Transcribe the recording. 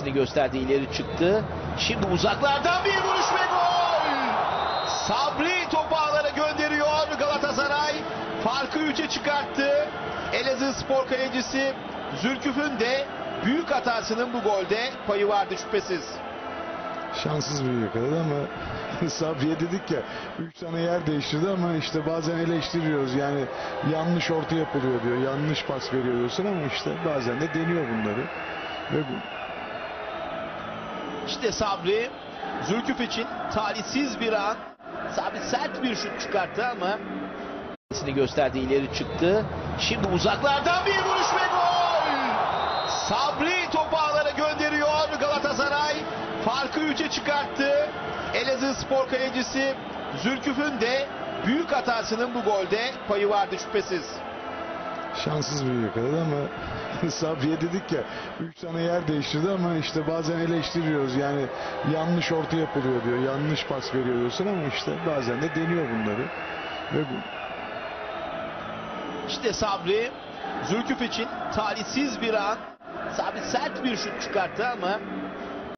kendisini gösterdi ileri çıktı. Şimdi uzaklardan bir vuruş ve gol. Sabri topu ağlara gönderiyor Galatasaray. Farkı 3'e çıkarttı. Elazığ spor kalecisi Zülküf'ün de büyük hatasının bu golde payı vardı şüphesiz. Şanssız bir yakaladı ama Sabriye dedik ya 3 tane yer değiştirdi ama işte bazen eleştiriyoruz yani yanlış orta yapılıyor diyor yanlış pas veriyor diyorsun ama işte bazen de deniyor bunları ve bu, İşte Sabri Zülküf için talihsiz bir an. Sabri sert bir şut çıkarttı ama kendisini gösterdi ileri çıktı. Şimdi uzaklardan bir vuruş ve gol. Sabri topu ağlara gönderiyor Galatasaray. Farkı 3'e çıkarttı. Elazığ spor kalecisi Zülküf'ün de büyük hatasının bu golde payı vardı şüphesiz. Şanssız bir yakaladı ama Sabriye dedik ya 3 tane yer değiştirdi ama işte bazen eleştiriyoruz yani yanlış orta yapılıyor diyor yanlış pas veriyor diyorsun ama işte bazen de deniyor bunları ve bu, İşte Sabri Zülküf için talihsiz bir an. Sabri sert bir şut çıkarttı ama